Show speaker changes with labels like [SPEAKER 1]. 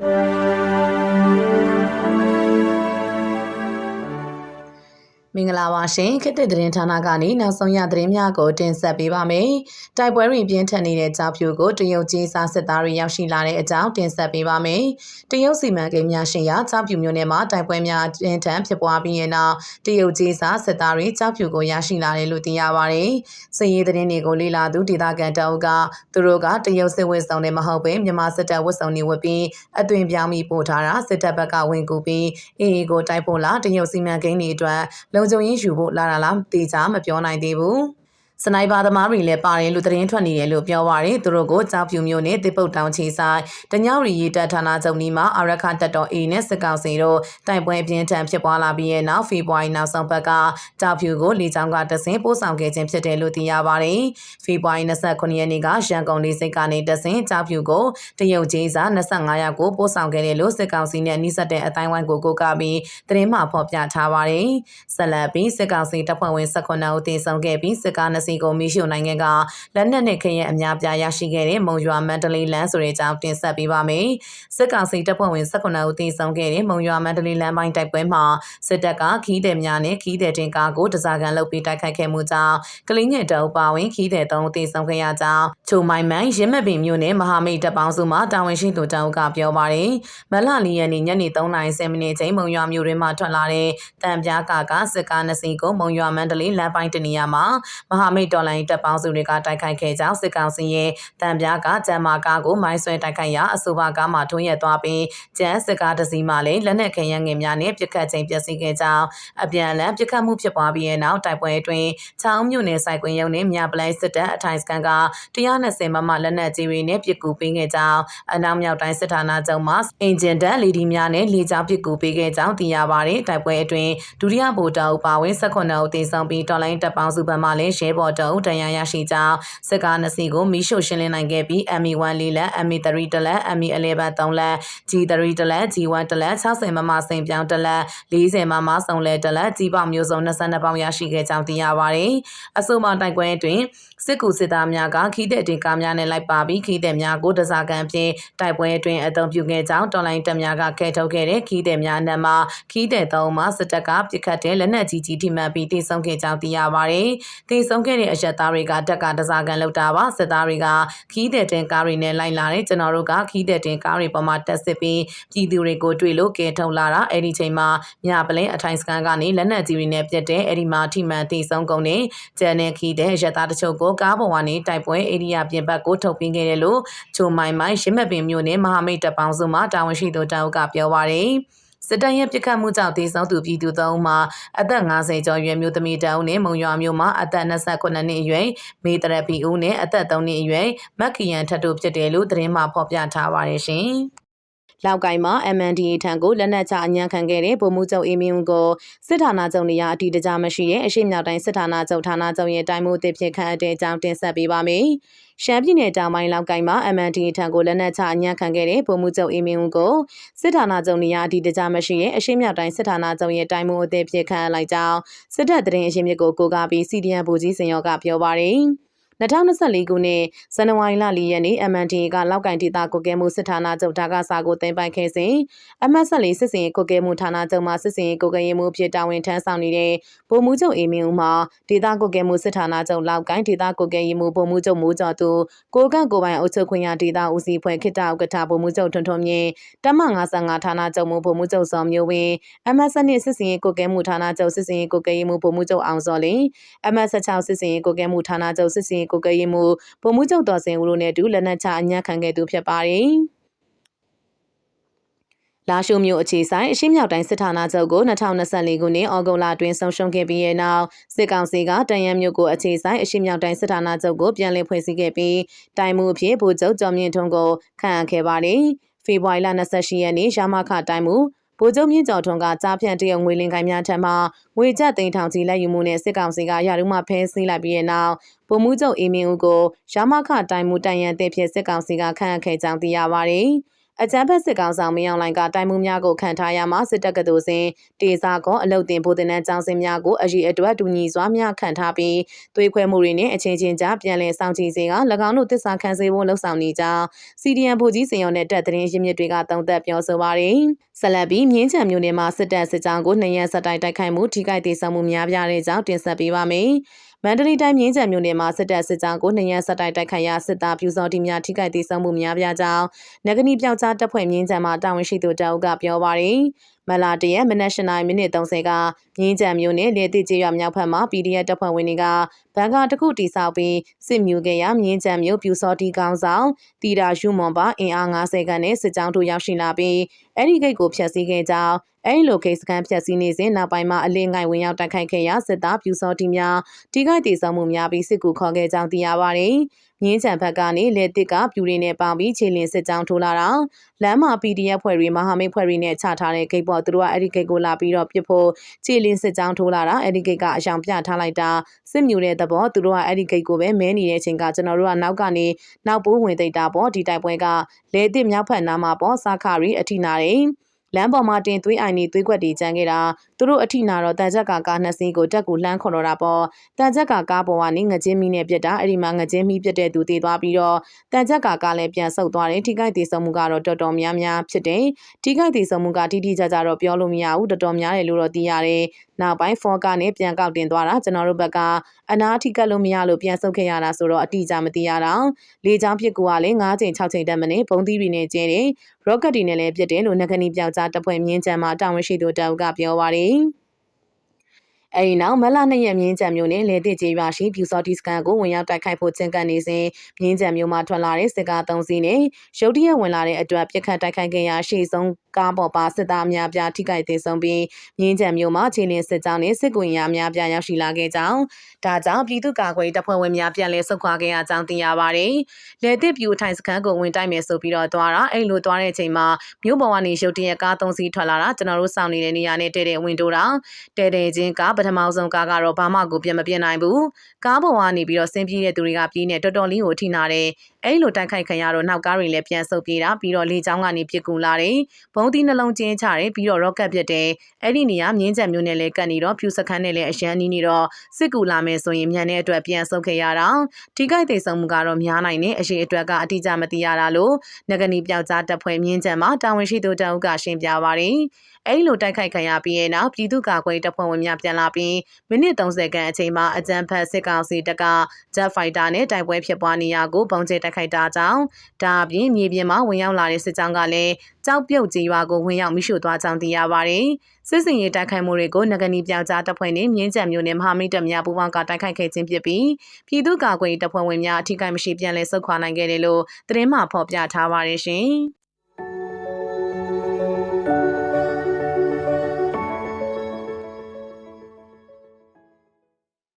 [SPEAKER 1] မ င်္ဂလာပါရှင်ခေတ်သစ်သတင်းဌာနကနေနောက်ဆုံးရသတင်းများကိုတင်ဆက်ပေးပါမယ်။တိုက်ပွဲတွေပြင်းထန်နေတဲ့ကြောက်ဖြူကိုတရုတ်ကြီးစားစစ်သားတွေရောက်ရှိလာတဲ့အကြောင်းတင်ဆက်ပေးပါမယ်။တရုတ်စီမံကိန်းများရှင်ရာကြောက်ဖြူမြို့နယ်မှာတိုက်ပွဲများပြင်းထန်ဖြစ်ပွားပြီးရင်နောက်တရုတ်ကြီးစားစစ်သားတွေကြောက်ဖြူကိုရရှိလာတယ်လို့သိရပါတယ်။စစ်ရေးသတင်းတွေကိုလေ့လာသူဒေသခံတအုပ်ကသူတို့ကတရုတ်စစ်ဝတ်ဆောင်တွေမဟုတ်ဘဲမြန်မာစစ်တပ်ဝတ်ဆောင်တွေဝတ်ပြီးအသွင်ပြောင်းပြီးပို့ထားတာစစ်တပ်ဘက်ကဝင်ကူပြီးအေအေကိုတိုက်ဖို့လာတရုတ်စီမံကိန်းတွေအတွက်လုံခြုံရေးယူဖို့လာတာလားတေချာမပြောနိုင်သေးဘူး စနိုက်ပါသမားတွေလည်းပါတယ်လို့သတင်းထွက်နေတယ်လို့ပြောပါရယ်သူတို့ကိုကြောက်ဖြူမျိုးနဲ့တစ်ပုတ်တောင်ချီဆိုင်တညောင်ရီရေးတပ်ဌာနချုပ်နီးမှာအရခတက်တော် A နဲ့စစ်ကောင်စီတို့တိုက်ပွဲပြင်းထန်ဖြစ်ပွားလာပြီးရဲ့နောက်ဖေဖော်ဝါရီနောက်ဆုံးပတ်ကကြောက်ဖြူကိုလေကြောင်းကတဆင်ပို့ဆောင်ခဲ့ခြင်းဖြစ်တယ်လို့သိရပါတယ်ဖေဖော်ဝါရီ29ရက်နေ့ကရန်ကုန်လေးစိတ်ကနေတဆင်ကြောက်ဖြူကိုတရုတ်ကြီးစား25ရက်ကိုပို့ဆောင်ခဲ့တယ်လို့စစ်ကောင်စီနဲ့နှိစက်တဲ့အတိုင်းဝိုင်းကိုကိုကပြီးသတင်းမှဖော်ပြထားပါတယ်ဆက်လက်ပြီးစစ်ကောင်စီတပ်ဖွဲ့ဝင်18ဦးတင်ဆောင်ခဲ့ပြီးစစ်ကား2စီးကိုမီးရှို့နိုင်ငံကလက်နက်နဲ့ခရင်အများပြားရရှိခဲ့တဲ့မုံရွာမန္တလေးလမ်းဆိုတဲ့အကြောင်းတင်ဆက်ပေးပါမယ်။စစ်ကောင်စီတပ်ဖွဲ့ဝင်18ဦးတင်ဆောင်ခဲ့တဲ့မုံရွာမန္တလေးလမ်းပိုင်းတိုက်ပွဲမှာစစ်တပ်ကခီးတဲ့များနဲ့ခီးတဲ့တင်ကားကိုတစားကန်လုပ်ပြီးတိုက်ခိုက်ခဲ့မှုကြောင့်ကလင်းညက်တောက်ပါဝင်ခီးတဲ့3ဦးတင်ဆောင်ခဲ့ရကြောင်းချိုမိုင်မန်ရင်းမပင်မြို့နယ်မဟာမိတ်တပ်ပေါင်းစုမှတာဝန်ရှိသူတောက်ကပြောပါတယ်။မလလီရက်နေ့ညနေ3:30မိနစ်ချိန်မုံရွာမြို့တွင်မှထွက်လာတဲ့တံပြားကာကစစ်ကားနှစ်စီးကိုမုံရွာမန္တလေးလမ်းပိုင်းတနေရာမှာမဟာမိတ်တော်လိုင်းတပ်ပေါင်းစုတွေကတိုက်ခိုက်ခဲ့ကြောင်းစစ်ကောင်စီရဲ့တံပြားကကျမ်းမာကားကိုမိုင်းဆွဲတိုက်ခိုက်ရာအဆိုပါကားမှာထွန်းရက်သွားပြီးကျန်းစစ်ကားတစ်စီးမှလည်းလက်နက်ခဲယမ်းငယ်များနဲ့ပစ်ခတ်ချိန်ပျက်စီးခဲ့ကြောင်းအပြန်အလှန်ပစ်ခတ်မှုဖြစ်ပွားပြီးတဲ့နောက်တိုက်ပွဲအတွင်းချောင်းမြို့နယ်စိုက်ကွင်းရုံနဲ့မြပလိုက်စစ်တပ်အထိုင်စကန်က120မမလက်နက်ကြီးတွေနဲ့ပစ်ကူပေးခဲ့ကြောင်းအနောက်မြောက်တိုင်းစစ်ဌာနချုပ်မှအင်ဂျင်တပ်လီဒီများနဲ့လေကြောင်းပစ်ကူပေးခဲ့ကြောင်းသိရပါတယ်တိုက်ပွဲအတွင်းဒုတိယဗိုလ်တပ်ပါဝင်18ဦးသေဆုံးပြီးတော်လိုင်းတပ်ပေါင်းစုဘက်မှလည်းရဲဘော်တအုပ်တရားရရှိကြောင်းစစ်ကားနှစ်စီးကိုမီးရှို့ရှင်းလင်းနိုင်ခဲ့ပြီး ME1 လေးလက် ME3 တလက် ME11 3လက် G3 တလက် G1 တလက်60မမစိန်ပြောင်းတလက်40မမစုံလဲတလက်ကြီးပေါမျိုးစုံ22ပေါင်ရရှိခဲ့ကြောင်းသိရပါတယ်။အဆိုပါတိုက်ပွဲအတွင်းစစ်ကူစစ်သားများကခီးတဲ့တင်ကားများနဲ့လိုက်ပါပြီးခီးတဲ့များကိုတစားကန်ဖြင့်တိုက်ပွဲအတွင်းအသုံးပြုခဲ့ကြောင်းတော်လိုင်းတပ်များကကဲထုတ်ခဲ့တဲ့ခီးတဲ့များနဲ့မှခီးတဲ့သုံးမှစစ်တပ်ကပစ်ခတ်တဲ့လက်နက်ကြီးကြီးထိမှန်ပြီးတိစုံခဲ့ကြောင်းသိရပါတယ်။တိစုံခဲ့တဲ့အရက်သားတွေကတက်ကတစားကန်လောက်တာပါစစ်သားတွေကခီးတဲ့တင်ကားတွေနဲ့လိုက်လာတဲ့ကျွန်တော်တို့ကခီးတဲ့တင်ကားတွေပေါ်မှာတက်စစ်ပြီးပြည်သူတွေကိုတွေ့လို့ကဲထုတ်လာတာအဲ့ဒီချိန်မှာညပလင်းအထိုင်စကန်ကနေလက်နက်ကြီးတွေနဲ့ပြတ်တဲ့အဲ့ဒီမှာထိမှန်တိစုံကုန်နေကျန်တဲ့ခီးတဲ့ရက်သားတချို့ကိုကားပေါ်ကနေတိုက်ပွဲဧရိယာပြင်ဘက်ကိုထုတ်ပြင်းခဲ့တယ်လို့ချိုမိုင်မိုင်ရင်းမပင်မြို့နယ်မဟာမိတ်တပ်ပေါင်းစုမှတာဝန်ရှိသူတောက်ကပြောပါရယ် စစ်တပ်ရဲ့ပြစ်ခတ်မှုကြောင့်ဒေဆောင်သူပြည်သူသုံးမှာအသက်50ကျော်ရွယ်မျိုးသမီးတအုပ်နဲ့မုံရွာမျိုးမှာအသက်29နှစ်အရွယ်မေတရပီဦးနဲ့အသက်3နှစ်အရွယ်မက်ကီယန်ထတ်တို့ဖြစ်တယ်လို့သတင်းမှဖော်ပြထားပါတယ်ရှင်။ လောက်ကိုင်မှာ MNDA ထံကိုလက်နက်ချအညံခံခဲ့တဲ့ဗိုလ်မှူးချုပ်အေးမင်းဦးကိုစစ်ဌာနချုပ်နေရာအတီတကြမရှိရဲ့အရှိမြောက်တိုင်းစစ်ဌာနချုပ်ဌာနချုပ်ရဲ့တိုင်းမှုအသစ်ဖြစ်ခန့်အတဲ့အကြောင်းတင်ဆက်ပေးပါမယ်။ရှမ်းပြည်နယ်တောင်ပိုင်းလောက်ကိုင်မှာ MNDA ထံကိုလက်နက်ချအညံ့ခံခဲ့တဲ့ဗိုလ်မှူးချုပ်အေးမင်းဦးကိုစစ်ဌာနချုပ်နေရာအတီတကြမရှိရဲ့အရှိမြောက်တိုင်းစစ်ဌာနချုပ်ရဲ့တိုင်းမှုအသစ်ဖြစ်ခန့်လိုက်ကြောင်းစစ်တပ်သတင်းအရင်းမြစ်ကိုကိုကားပြီး CDN ဗိုလ်ကြီးစင်ရောကပြောပါရယ် 2024ခုနှစ်ဇန်နဝါရီလ4ရက်နေ့ MNDA ကလောက်ကင်ဒေသကိုကဲမှုစစ်ဌာနချုပ်ဒါကစာကိုတင်ပိုင်ခဲ့စဉ်အမတ်ဆက်လေးစစ်စင်ကိုကဲမှုဌာနချုပ်မှစစ်စင်ကိုကဲမှုဖြစ်တာဝန်ထမ်းဆောင်နေတဲ့ဗိုလ်မှူးချုပ်အေးမင်းဦးမှဒေသကိုကဲမှုစစ်ဌာနချုပ်လောက်ကင်ဒေသကိုကဲမှုဗိုလ်မှူးချုပ်မိုးကျော်သူကိုကန့်ကိုပိုင်အုပ်ချုပ်ခွင့်ရဒေသဦးစီးဖွဲ့ခိတ္တဥက္ကဋ္ဌဗိုလ်မှူးချုပ်ထွန်းထွန်းမြင့်တမ55ဌာနချုပ်မှုဗိုလ်မှူးချုပ်စောမျိုးဝင်းအမတ်ဆက်နှစ်စစ်စင်ကိုကဲမှုဌာနချုပ်စစ်စင်ကိုကဲမှုဗိုလ်မှူးချုပ်အောင်စောလင်းအမတ်ဆက်6စစ်စင်ကိုကဲမှုဌာနချုပ်စစ်စင်ကိုကဲမှုဗိုလ်မှူးချုပ်တော်စင်ဦးတို့နဲ့အတူလက်နက်ချအညံ့ခံခဲ့သူဖြစ်ပါတယ်။လာရှိုမျိုးအခြေဆိုင်အရှင်းမြောက်တိုင်းစစ်ဌာနချုပ်ကို2024ခုနှစ်ဩဂုတ်လအတွင်းဆုံးရှုံးခဲ့ပြီးတဲ့နောက်စစ်ကောင်စီကတန်ရန်မြို့ကိုအခြေဆိုင်အရှင်းမြောက်တိုင်းစစ်ဌာနချုပ်ကိုပြန်လည်ဖွဲ့စည်းခဲ့ပြီးတိုင်မှုအဖြစ်ဗိုလ်ချုပ်ကျော်မြင့်ထွန်းကိုခန့်အပ်ခဲ့ပါတယ်။ဖေဖော်ဝါရီလ28ရက်နေ့ရမခတိုင်မှု ဗိုလ်ချုပ်မြင့်ကျော်ထွန်းကကြားဖြန့်တရုတ်ငွေလင်ကိုင်များထံမှငွေကျပ်သိန်းထောင်ချီလက်ယူမှုနဲ့စစ်ကောင်စီကရာထူးမှဖဲဆင်းလိုက်ပြီးတဲ့နောက်ဗိုလ်မှူးချုပ်အေးမင်းဦးကိုရမခတိုင်မှုတိုင်ရန်တဲ့ဖြစ်စစ်ကောင်စီကခန့်အပ်ခဲ့ကြောင်းသိရပါတယ်။ အကြမ်းဖက်စစ်ကောင်ဆောင်မင်းအောင်လှိုင်ကတိုင်မှုများကိုခံထားရမှာစစ်တပ်ကတူစဉ်တေစာကောအလုတ်တင်ဗိုလ်တင်တဲ့ကြောင်းစင်များကိုအရေးအတွက်တူညီစွာများခံထားပြီးသွေးခွဲမှုတွေနဲ့အချင်းချင်းကြားပြန်လည်ဆောင်ကြည့်စေက၎င်းတို့တစ္ဆာခံစေဖို့လှုံ့ဆော်နေကြောင်း CDN ဗိုလ်ကြီးစင်ရုံနဲ့တပ်သတင်းရင်းမြစ်တွေကတုံ့သက်ပြောဆိုပါတယ်။ဆက်လက်ပြီးမြင်းချံမျိုးနယ်မှာစစ်တပ်စစ်ကြောင်းကိုနှစ်ရက်ဆက်တိုက်တိုက်ခိုက်မှုထိခိုက်ဒေဆုံးမှုများပြားတဲ့ကြောင်းတင်ဆက်ပေးပါမယ်။ မန္တလေးတိုင်းမြင်းချံမြို့နယ်မှာစစ်တပ်စစ်ကြောင်းကိုနှစ်ရက်ဆက်တိုက်တိုက်ခိုက်ရာစစ်သားပြူစောတိများထိခိုက်ဒေဆုံးမှုများပြားကြောင်းနဂနီပြောက်ကြားတပ်ဖွဲ့မြင်းချံမှာတာဝန်ရှိသူတအုပ်ကပြောပါရယ်မလာတရက်မနက်၈နာရီမိနစ်30ကမြင်းချံမြို့နယ်လေတိကျေးရွာမြောက်ဖက်မှာ PDF တပ်ဖွဲ့ဝင်တွေကဘန်ကာတစ်ခုတိစောက်ပြီးစစ်မြူခဲ့ရမြင်းချံမြို့ပြူစောတိကောင်းဆောင်တီတာယူမွန်ပါအင်အား90ခန်းနဲ့စစ်ကြောင်းတို့ရောက်ရှိလာပြီးအဲ့ဒီဂိတ်ကိုဖျက်ဆီးခဲ့ကြောင်း အဲ့ဒီလိုကိစ္စကံဖျက်ဆီးနေစဉ်နောက်ပိုင်းမှာအလင်းငိုင်ဝင်ရောက်တိုက်ခိုက်ခဲ့ရာစစ်သားပြူစောတိများတိခိုက်ဒေဆုံးမှုများပြီးစစ်ကူခေါ်ခဲ့ကြောင်းသိရပါတယ်။မြင်းချံဘက်ကနေလက်တစ်ကပြူရင်းနဲ့ပေါင်းပြီးခြေလင်းစစ်ကြောင်းထိုးလာတာလမ်းမှာ PDF ဖွဲ့တွေမဟာမိတ်ဖွဲ့တွေနဲ့ချထားတဲ့ဂိတ်ပေါ်သူတို့ကအဲ့ဒီဂိတ်ကိုလာပြီးတော့ပြစ်ဖို့ခြေလင်းစစ်ကြောင်းထိုးလာတာအဲ့ဒီဂိတ်ကအယောင်ပြထားလိုက်တာစစ်မြူတဲ့သဘောသူတို့ကအဲ့ဒီဂိတ်ကိုပဲမဲနေတဲ့အချိန်ကကျွန်တော်တို့ကနောက်ကနေနောက်ပိုးဝင်သိတာပေါ့ဒီတိုက်ပွဲကလဲတစ်မြောက်ဖက်နားမှာပေါ့စာခရီအထိနာတယ် လမ်းပေါ်မှာတင်သွေးအိုင်နေသွေးခွက်တွေကျန်ခဲ့တာ သူတို့အထိနာတော့တန်ချက်ကကားနှစ်စီးကိုတက်ကူလှမ်းခေါ်တော့တာပေါ့တန်ချက်ကကားပေါ်ကနေငကြင်းမီနဲ့ပြစ်တာအဲ့ဒီမှာငကြင်းမီပြစ်တဲ့သူတည်သွားပြီးတော့တန်ချက်ကကားလည်းပြန်ဆုတ်သွားတယ်ထိခိုက်သေးဆုံးမှုကတော့တော်တော်များများဖြစ်တယ်ထိခိုက်သေးဆုံးမှုကတိတိကျကျတော့ပြောလို့မရဘူးတော်တော်များတယ်လို့တော့သိရတယ်နောက်ပိုင်းဖောကနဲ့ပြန်ကောက်တင်သွားတာကျွန်တော်တို့ဘက်ကအနာထိကတ်လို့မရလို့ပြန်ဆုတ်ခဲ့ရတာဆိုတော့အတိအကျမသိရတော့လေချောင်းဖြစ်ကူကလည်း9ချိန်6ချိန်တက်မနေဘုံသီးတွေနဲ့ကျင်းတယ်ရော့ကတ်တွေနဲ့လည်းပြစ်တယ်လို့နဂနီပြောက်ကြားတပ်ဖွဲ့မြင်းချမ်းမှာတာဝန်ရှိသူတအုပ်ကပြောပါတယ် morning အဲဒီနောက်မလနှစ်ရက်မြင်းကြံမျိုးနဲ့လေတစ်ကြီးရွာရှိဖြူစော်တီစကန်ကိုဝင်ရောက်တိုက်ခိုက်ဖို့ချင်ကန်နေစဉ်မြင်းကြံမျိုးမှာထွက်လာတဲ့စစ်ကား၃စီးနဲ့ရုတ်တရက်ဝင်လာတဲ့အတွက်ပြစ်ခတ်တိုက်ခိုက်ခဲ့ရာရှေ့ဆုံးကားပေါ်ပါစစ်သားများပြားထိခိုက်သေးဆုံးပြီးမြင်းကြံမျိုးမှာခြေလင်းစစ်ကြောင်းနဲ့စစ်ကွင်ရများပြားရောက်ရှိလာခဲ့ကြောင်းဒါကြောင့်ပြည်သူ့ကာကွယ်တပ်ဖွဲ့ဝင်များပြန်လည်ဆုတ်ခွာခဲ့ရကြောင်းသိရပါတယ်။လေတစ်ပြူထိုင်စခန်းကိုဝင်တိုက်မယ်ဆိုပြီးတော့သွားတာအဲ့လိုသွားတဲ့အချိန်မှာမြို့ပေါ်ကနေရုတ်တရက်ကား၃စီးထွက်လာတာကျွန်တော်တို့စောင့်နေတဲ့နေရာနဲ့တဲတဲ့ဝင်တိုးတာတဲတဲ့ချင်းကပထမဆုံးကားကတော့ဘာမှကိုပြန်မပြင်းနိုင်ဘူးကားပေါ်ကနေပြီးတော့ဆင်းပြေးတဲ့သူတွေကပြေးနေတော်တော်လေးကိုထိနာတယ်အဲ့လိုတိုက်ခိုက်ခံရတော့နောက်ကားတွေလည်းပြန်ဆုတ်ပြေးတာပြီးတော့လေချောင်းကနေပြစ်ကူလာတယ်ဘုံသီးနှလုံးကျင်းချတယ်ပြီးတော့ရော့ကတ်ပြစ်တယ်အဲ့ဒီနေရာမြင်းချက်မျိုးနဲ့လည်းကတ်နေတော့ဖြူစခန်းနဲ့လည်းအရန်နီးနေတော့စစ်ကူလာမယ်ဆိုရင်မြန်တဲ့အတွက်ပြန်ဆုတ်ခဲ့ရတာထိခိုက်သေးဆုံးမှုကတော့များနိုင်တယ်အရှိအတွက်ကအတိအကျမသိရတာလို့ငကနီပြောက်ကြားတပ်ဖွဲ့မြင်းချက်မှာတာဝန်ရှိသူတအုပ်ကရှင်းပြပါတယ်အဲ့လိုတိုက်ခိုက်ခံရပြီးရဲ့နောက်ပြည်သူ့ကာကွယ်တပ်ဖွဲ့ဝင်များပြန်လာပြီးမိနစ်30ခန့်အချိန်မှာအကြမ်းဖက်စစ်ကောင်စီတပ်က Jet Fighter နဲ့တိုက်ပွဲဖြစ်ပွားနေရာကိုပုံကျဲတိုက်ခိုက်တာကြောင့်ဒါအပြင်မြေပြင်မှာဝင်ရောက်လာတဲ့စစ်ကြောင်းကလည်းကြောက်ပြုတ်ကြီးရွာကိုဝင်ရောက်မိရှို့သွားကြောင်းသိရပါတယ်။စစ်စင်ရေးတိုက်ခိုက်မှုတွေကိုငကနီပြောင်ကြားတပ်ဖွဲ့နဲ့မြင်းကြံမျိုးနဲ့မဟာမိတ်တပ်များပူးပေါင်းကတိုက်ခိုက်ခဲ့ခြင်းဖြစ်ပြီးပြည်သူ့ကာကွယ်တပ်ဖွဲ့ဝင်များအထိကိမရှိပြန်လည်ဆုတ်ခွာနိုင်ခဲ့တယ်လို့သတင်းမှဖော်ပြထားပါတယ်ရှင်။